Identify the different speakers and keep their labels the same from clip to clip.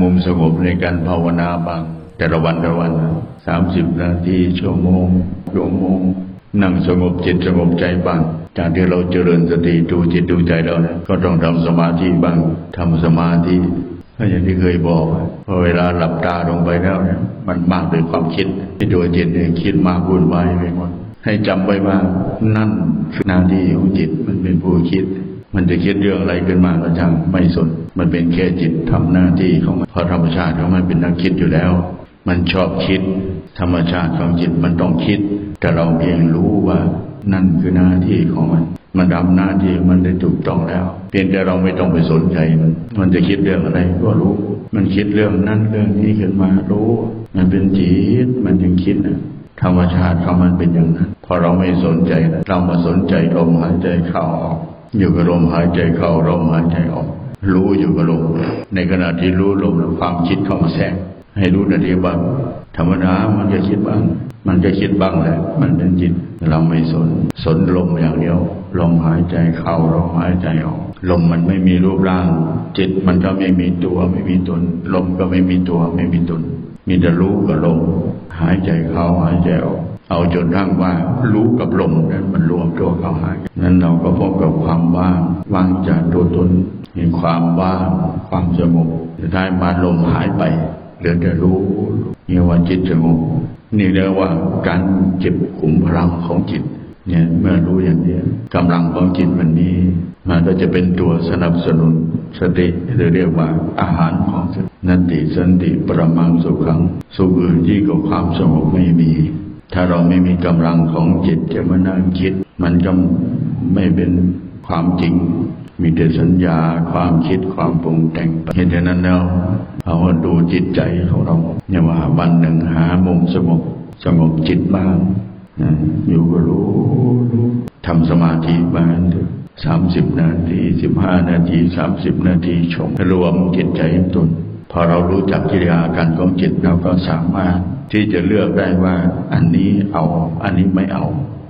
Speaker 1: มุมสงบในการภาวนาบ้าง แต่ละวันแต่ละวันสามสิบนาทีชั่วโมงชั่วโมง นั่งสงบจิตสงบใจบ้าง จากที่เราเจริญสติดูจิตดูใจเราเนี่ยก็ต้องทำสมาธิบ้างทำสมาธิก็อย่างที่เคยบอกพอเวลาหลับตาลงไปแล้วเนี่ยมันมากด้วยความคิดที่ตัวจิตเนี่ยคิดมากวุ่นวายไปหมดให้จำไว้ว่านั่นคือหน้าที่ของจิตมันเป็นผู้คิด มันจะคิดเรื่องอะไรขึ้นมาก็ช่างไม่สน มันเป็นแค่จิตทำหน้าที่ของมันเพราะธรรมชาติของมันเป็นนักคิดอยู่แล้ว มันชอบคิด ธรรมชาติของจิตมันต้องคิด แต่เราเพียงรู้ว่า นั่นคือหน้าที่ของมัน มันทำหน้าที่มันได้ถูกต้องแล้ว เพียงแต่เราไม่ต้องไปสนใจมัน มันจะคิดเรื่องอะไรก็รู้ มันคิดเรื่องนั้นเรื่องนี้ขึ้นมารู้ มันเป็นจิตมันยังคิดนะธรรมชาติของมันเป็นอย่างนั้น พอเราไม่สนใจเรามาสนใจลมหายใจเข้าออก อยู่กับลมหายใจเข้าลมหายใจออก รู้อยู่กับลมในขณะที่รู้ลมแล้วความคิดเข้ามาแทรกให้รู้นาทีบ้างธรรมดามันจะคิดบ้าง มันจะคิดบ้างแหละ มันเป็นจิต เราไม่สน สนลมอย่างเดียว ลมหายใจเข้าลมหายใจออก ลมมันไม่มีรูปร่าง จิตมันก็ไม่มีตัวไม่มีตน ลมก็ไม่มีตัวไม่มีตน มีแต่รู้กับลม หายใจเข้าหายใจออก เอาจนทั้งว่ารู้กับลมนั้นมันรวมตัวเข้าหากันั้นเราก็พบกับความว่างว่างจากตัวตนมีความว่างความสงบสุดท้ายมาลมหายไปเหลือแต่รู้เนี่ว่าจิตสงบนี่เรียกว่าการเก็บขุมพลังของจิต เนี่ยเมื่อรู้อย่างนี้กำลังของจิตมันมีมันก็จะเป็นตัวสนับสนุนสติหรือเรียกว่าอาหารของสตินันติสันติประมังสุขังสุขอื่นที่กว่าความสงบไม่มี ถ้าเราไม่มีกำลังของจิตจะมานั่งคิด มันก็ไม่เป็นความจริง มีแต่สัญญาความคิดความปรุงแต่งเหตุนั้นแล้วเราดูจิตใจของเราอย่าว่าวันหนึ่งหามุมสงบสงบจิตบ้างนะอยู่ก็รู้รู้ทำสมาธิบ้างสามสิบนาทีสิบห้านาทีสามสิบนาทีชมรวมจิตใจตน พอเรารู้จักกิริยาการของจิตเราก็สามารถที่จะเลือกได้ว่า อันนี้เอา อันนี้ไม่เอา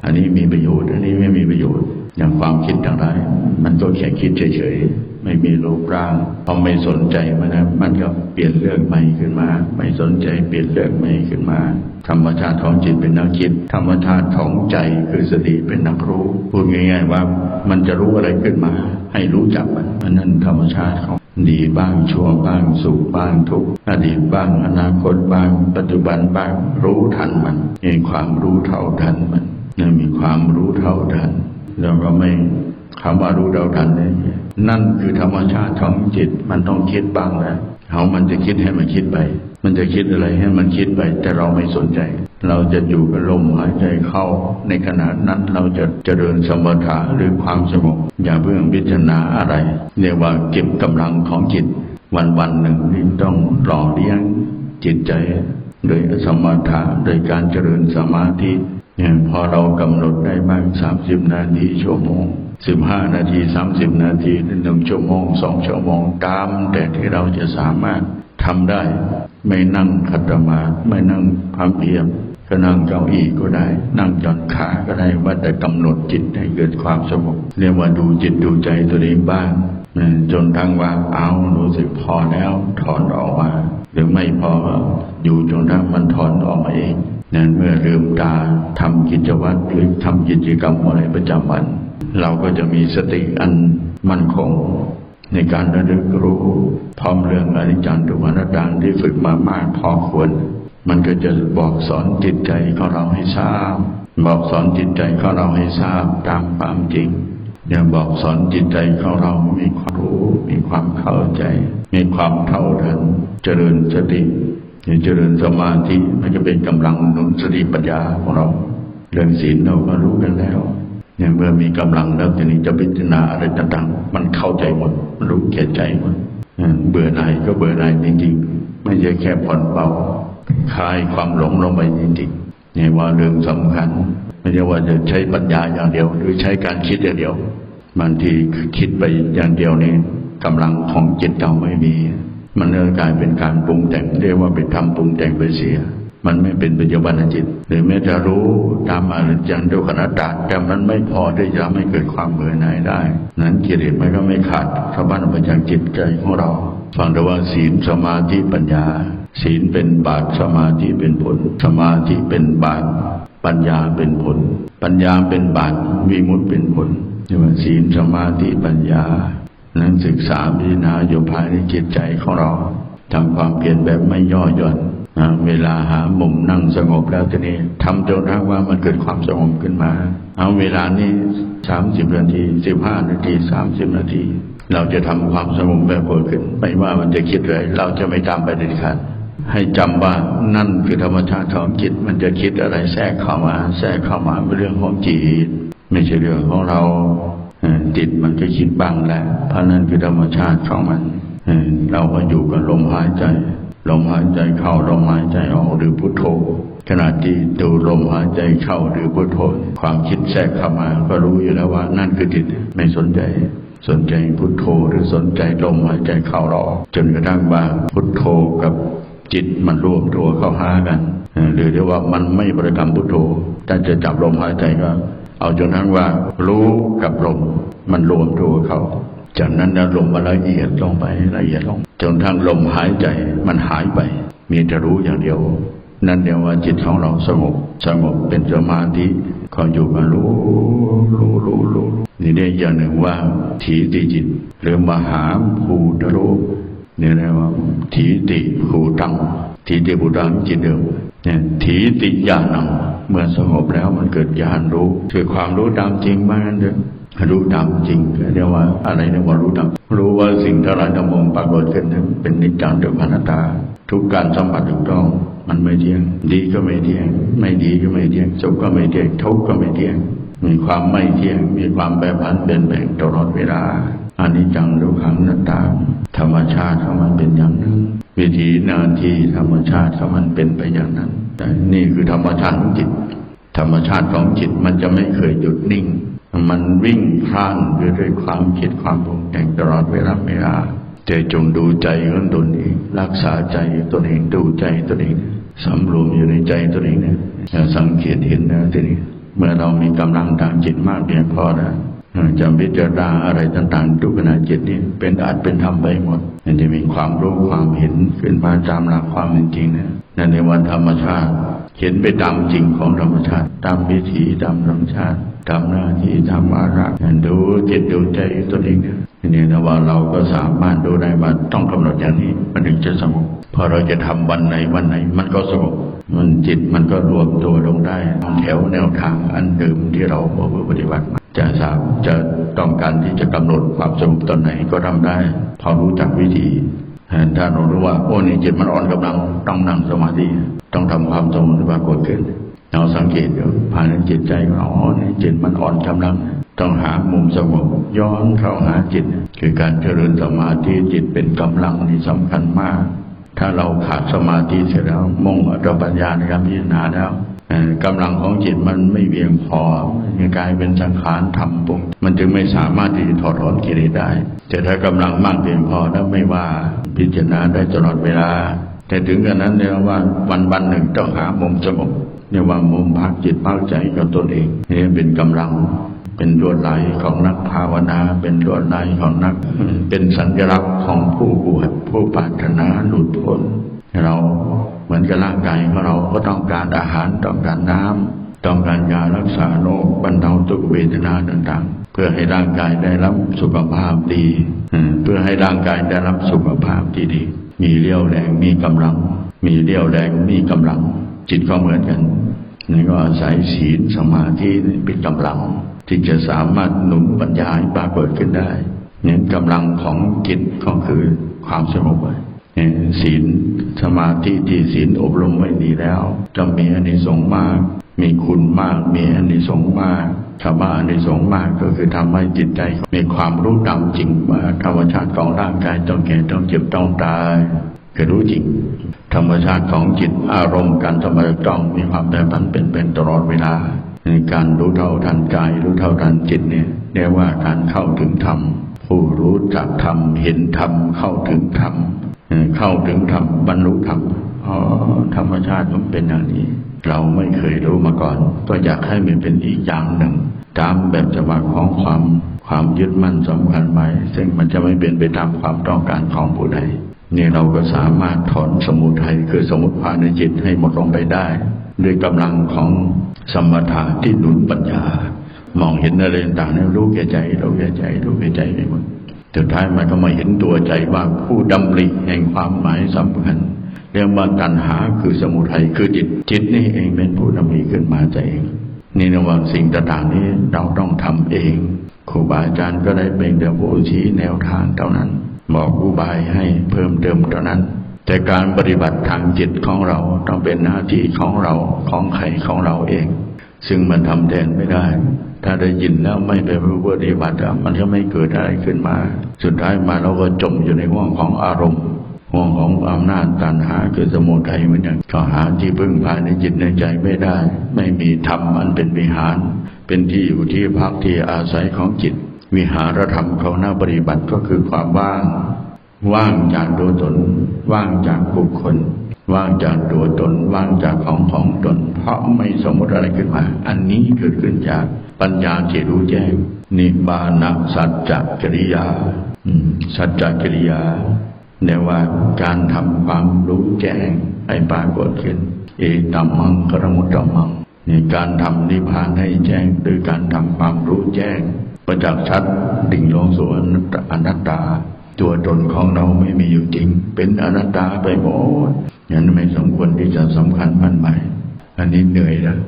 Speaker 1: อันนี้มีประโยชน์ อันนี้ไม่มีประโยชน์ อย่างความคิดต่างๆมันก็แค่คิดเฉยๆ ไม่มีรูปร่าง พอไม่สนใจมันนะ มันก็เปลี่ยนเรื่องใหม่ขึ้นมา ไม่สนใจเปลี่ยนเรื่องใหม่ขึ้นมา ธรรมชาติของจิตเป็นนักคิด ธรรมชาติของใจคือสติเป็นนักรู้ พูดง่าย ๆ ว่ามันจะรู้อะไรขึ้นมา ให้รู้จักมันอันนั้นธรรมชาติของ ดีบ้างชั่วบ้างสุขบ้างทุกข์อดีตบ้างอนาคตบ้าง ปัจจุบันบ้างรู้ทันมันมีความรู้เท่าทันมันเนี่ยมีความรู้เท่าทันแล้วก็ไม่คำว่ารู้เท่าทันเนี่ยนั่นคือธรรมชาติของจิตมันต้องคิดบ้างแล้ว เขามันจะคิดให้มันคิดไป มันจะคิดอะไรให้มันคิดไป แต่เราไม่สนใจ เราจะอยู่กับลมหายใจเข้า ในขณะนั้นเราจะเจริญสมถะหรือความสงบอย่าเพิ่งพิจารณาอะไรเรียกว่าเก็บกำลังของจิต วันวันๆหนึ่งนี่ต้องหล่อเลี้ยงจิตใจโดยสมถะโดยการเจริญสมาธิเนี่ยพอเรากำหนดได้บ้างสามสิบนาทีชั่วโมง สิบห้านาทีสามสิบนาทีหนึ่งชั่วโมงสองชั่วโมงตาม แต่ที่เราจะสามารถทำได้ ไม่นั่งขัดสมาธิไม่นั่งพัมเพียบก็นั่งเก้าอี้ก็ได้ นั่งจอนขาก็ได้ว่าแต่กำหนดจิตให้เกิดความสงบเรียกว่าดูจิตดูใจตัวเองบ้างจนทั้งว่าเอารู้สึกพอแล้วถอนออกมา หรือไม่พออยู่จนทั้งมันถอนออกมาเองนั้นเมื่อลืมตาทำกิจวัตรหรือทำกิจกรรมอะไรประจำวัน เราก็จะมีสติอันมั่นคงในการระลึกรู้พร้อมเรื่องอนิจจังทุกขังอนัตตาที่ฝึกมามากพอควร มันก็จะบอกสอนจิตใจของเราให้ทราบ บอกสอนจิตใจของเราให้ทราบตามความจริงอย่าบอกสอนจิตใจของเรา มีความรู้ มีความเข้าใจ มีความเท่าทัน เจริญสติเจริญสมาธิมันจะเป็นกำลังหนุนสติปัญญาของเรา เรื่องศีลเราก็รู้กันแล้ว เนี่ยเมื่อมีกำลังแล้วทีนี้จะพิจารณาอะไรต่างๆมันเข้าใจหมดมันรู้แก่ใจหมดเบื่อหน่ายก็เบื่อหน่ายจริงๆไม่ใช่แค่ผ่อนเบาคลายความหลงลงไปจริงๆเนี่ยว่าเรื่องสำคัญ ไม่ใช่ว่าจะใช้ปัญญาอย่างเดียว หรือใช้การคิดอย่างเดียวบางทีคิดไปอย่างเดียวนี่กำลังของจิตเราไม่มี มันเริ่มกลายเป็นการปรุงแต่งเรียกว่าไปทำปรุงแต่งไปเสีย มันไม่เป็นปัจจุบันจิต หรือแม้จะรู้ตามอนิจจังทุกขณตาแต่มันไม่พอที่จะทำให้เกิดความเบื่อหน่ายได้ นั้นกิเลสมันก็ไม่ขาดสะบั้นออกมาจากจิตใจของเรา ฟังแต่ว่าศีลสมาธิปัญญา ศีลเป็นบาตสมาธิเป็นผล สมาธิเป็นบาตปัญญาเป็นผล ปัญญาเป็นบาตวิมุตเป็นผลเรียกว่าศีลสมาธิปัญญา นั้นศึกษาพิจารณาอยู่ภายในจิตใจของเราทำความเพียรแบบไม่ย่อหย่อน เวลาหามุมนั่งสงบแล้วทีนี้ทำจนระทั่งว่ามันเกิดความสงบขึ้นมา เอาเวลานี้สามสิบนาทีสิบห้านาทีสามสิบนาที เราจะทำความสงบแบบเกิดขึ้น ไม่ว่ามันจะคิดอะไรเราจะไม่ตามไปเด็ดขาดให้จำว่านั่นคือธรรมชาติของจิต มันจะคิดอะไรแทรกเข้ามา แทรกเข้ามาเป็นเรื่องของจิต ไม่ใช่เรื่องของเราจิตมันก็คิดบ้างแหละเพราะนั่นคือธรรมชาติของมันเอ่อเราก็อยู่กับลมหายใจ ลมหายใจเข้าลมหายใจออกหรือพุทโธขณะที่ดูลมหายใจเข้าหรือพุทโธความคิดแทรกเข้ามาก็รู้อยู่แล้วว่านั่นคือจิตไม่สนใจ สนใจพุทโธหรือสนใจลมหายใจเข้าออกจนกระทั่งว่าพุทโธกับจิตมันรวมตัวเข้าหากันหรือเรียกว่ามันไม่บริกรรมพุทโธถ้าจะจับลมหายใจก็ เอาจนทั้งว่า รู้กับลมมันรวมตัวเข้าจากนั้นนะลมมันละเอียดลงไปละเอียดลง จนทั้งลมหายใจมันหายไป มีแต่รู้อย่างเดียว นั่นเดียวว่าจิตของเราสงบ สงบเป็นสมาธิคอยอยู่กับรู้รู้รู้รู้นี่ได้อย่างหนึ่งว่า ถีติจิต หรือมหาภูตรูปนี่เรียกว่า ถีติภูตังถีติภูตังจิตเดิมเนี่ยถีติญาณังเมื่อสงบแล้วมันเกิดญาณรู้คือความรู้ตามจริงมากนั่นเถอะ รู้ตามจริงเรียกว่าอะไรเรียกว่ารู้ตามรู้ว่าสิ่งทั้งหลายทั้งมวลปรากฏขึ้นนั้นเป็นนิจจังทุกขันตา ทุกการสัมผัสถูกต้องมันไม่เที่ยง ดีก็ไม่เที่ยง ไม่ดีก็ไม่เที่ยงสุขก็ไม่เที่ยงทุกข์ก็ไม่เที่ยง มีความไม่เที่ยง มีความแปรผันเปลี่ยนแปลงตลอดเวลาอันนี้จังทุกขังนัตตาธรรมชาติของมันเป็นอย่างนั้นวิถีนาทีธรรมชาติของมันเป็นไปอย่างนั้นแต่นี่คือธรรมชาติของจิต ธรรมชาติของจิตมันจะไม่เคยหยุดนิ่ง มันวิ่งพล่านด้วยด้วยความคิดความปรุงแต่งตลอดเวลาเวลาแต่จงดูใจของตนเอง รักษาใจตนเองดูใจตนเองสำรวมอยู่ในใจตนเองนะสังเกตเห็นนะทีนี้เมื่อเรามีกำลังทางจิตมากเพียงพอนะ จะพิจารณาอะไรต่างๆทุกขณะจิตนี้เป็นอาจเป็นธรรมไปหมดมันจะมีความรู้ความเห็นขึ้นมาตามหลักความเป็นจริงนะนั่นในวันธรรมชาติ เห็นไปตามจริงของธรรมชาติ ตามวิถีตามธรรมชาติตามหน้าที่ตามวาระดูจิตดูใจตัวเองนะนี่นะว่าเราก็สามารถดูได้ว่าต้องกำหนดอย่างนี้มันถึงจะสงบพอเราจะทำวันไหนวันไหน มันก็สงบมันจิตมันก็รวมตัวลงได้แถวแนวทางอันเดิมที่เราปฏิบัติมา จะสามจะต้องการที่จะกำหนดความสงบตอนไหนก็ทำได้พอรู้จักวิธีถ้าเรารู้ว่าโอ้นี่จิตมันอ่อนกำลังต้องนั่งสมาธิต้องทำความสงบปรากฏขึ้นเราสังเกตดูภายในจิตใจของเราอ๋อนี่จิตมันอ่อนกำลังต้องหามุมสงบย้อนเข้าหาจิต คือการเจริญสมาธิจิตเป็นกำลังนี่สำคัญมาก ถ้าเราขาดสมาธิเสร็จแล้วมุ่งอัตปัญญาในการพิจารณาแล้ว กำลังของจิตมันไม่เพียงพอมันกลายเป็นสังขารทำปุงมันจึงไม่สามารถที่จะถอดถอนกิเลสได้ แต่ถ้ากำลังมากเพียงพอแล้วไม่ว่าพิจารณาได้ตลอดเวลา แต่ถึงกันนั้นเนี่ยว่าวันวันหนึ่งต้องหามุมสงบเนี่ยว่ามุมพักจิตพักใจกับตนเองนี่เป็นกำลังเป็นลวดลายของนักภาวนา เป็นลวดลายของนัก เป็นสัญลักษณ์ของผู้บวชผู้ปรารถนาหลุดพ้นเรา มือนกับร่างกายของเราก็ต้องการอาหารต้องการน้ำต้องการยารักษาโรคบรรเทาทุกเวทนาต่างๆ เพื่อให้ร่างกายได้รับสุขภาพดี เพื่อให้ร่างกายได้รับสุขภาพที่ดี มีเรี่ยวแรงมีกำลัง มีเรี่ยวแรงมีกำลัง จิตก็เหมือนกันนี่ก็อาศัยศีลสมาธิเป็นกำลัง ที่จะสามารถหนุนปัญญาให้ปรากฏขึ้นได้เนี่ยกำลังของจิตก็คือความสงบ ศีลสมาธิที่ศีลอบรมไว้ดีแล้ว จะมีอานิสงส์มาก มีคุณมาก มีอานิสงส์มากคำว่าอานิสงส์มากก็คือทำให้จิตใจ มีความรู้ตามจริงว่าธรรมชาติของร่างกายต้องแก่ต้องเจ็บต้องตายคือรู้จริง ธรรมชาติของจิตอารมณ์การสมาธิต้องมีความแปรผันเป็นเป็นตลอดเวลาในการรู้เท่าทันกายรู้เท่าทันจิตเนี่ยเรียกว่าการเข้าถึงธรรมผู้รู้จักธรรมเห็นธรรมเข้าถึงธรรม เข้าถึงธรรมบรรลุธรรมอ๋อธรรมชาติมันเป็นอย่างนี้ เราไม่เคยรู้มาก่อน ก็อยากให้มันเป็นอีกอย่างหนึ่ง ตามแบบฉบับของความความยึดมั่นสำคัญไว้ซึ่งมันจะไม่เป็นไปตามความต้องการของผู้ใดนี่เราก็สามารถถอนสมุทัยคือสมุทภายในจิตให้หมดลงไปได้ ด้วยกำลังของสมถะที่หนุนปัญญามองเห็นอะไรต่างๆรู้แก่ใจรู้แก่ใจรู้แก่ใจไปหมด สุดท้ายมันก็มาเห็นตัวใจว่าผู้ดำริแห่งความหมายสำคัญเรียกว่าตัณหาคือสมุทัยคือจิตจิตนี่เองเป็นผู้ดำริขึ้นมาใจเองนี่ระหว่างสิ่งต่างๆนี้เราต้องทำเองครูบาอาจารย์ก็ได้เป็นแต่ผู้ชี้แนวทางเท่านั้น บอกอุบายให้เพิ่มเติมเท่านั้น แต่การปฏิบัติทางจิตของเราต้องเป็นหน้าที่ของเราของใครของเราเอง ซึ่งมันทำแทนไม่ได้ ถ้าได้ยินแล้วไม่ไปปฏิบัติมันก็ไม่เกิดอะไรขึ้นมา สุดท้ายมาเราก็จมอยู่ในห่วงของอารมณ์ห่วงของอำนาจตันหาคือสมุทัยเหมือนกันก็หาที่พึ่งภายในจิตในใจไม่ได้ ไม่มีธรรมอันเป็นวิหาร เป็นที่อยู่ที่พักที่อาศัยของจิต วิหารธรรมเขาหน้าปฏิบัติก็คือความว่าง ว่างจากตัวตน ว่างจากบุคคล ว่างจากตัวตน ว่างจากของของตน เพราะไม่สมมติอะไรขึ้นมา อันนี้เกิดขึ้นจาก ปัญญาที่รู้แจ้ง นิบานะสัจจกิริยาสัจจกิริยาในว่าการทำความรู้แจ้งให้ปรากฏขึ้นเอตัมมังกรมุตตมังนี่การทำนิพพานให้แจ้งโดยการทำความรู้แจ้งประจักษ์ชัดดิ่งลงสู่อนัตตาอนัตตา ตัวตนของเราไม่มีอยู่จริง เป็นอนัตตาไปหมดอย่างนั้นไม่สมควรที่จะสำคัญมั่นหมายอันนี้เหนื่อยแล้ว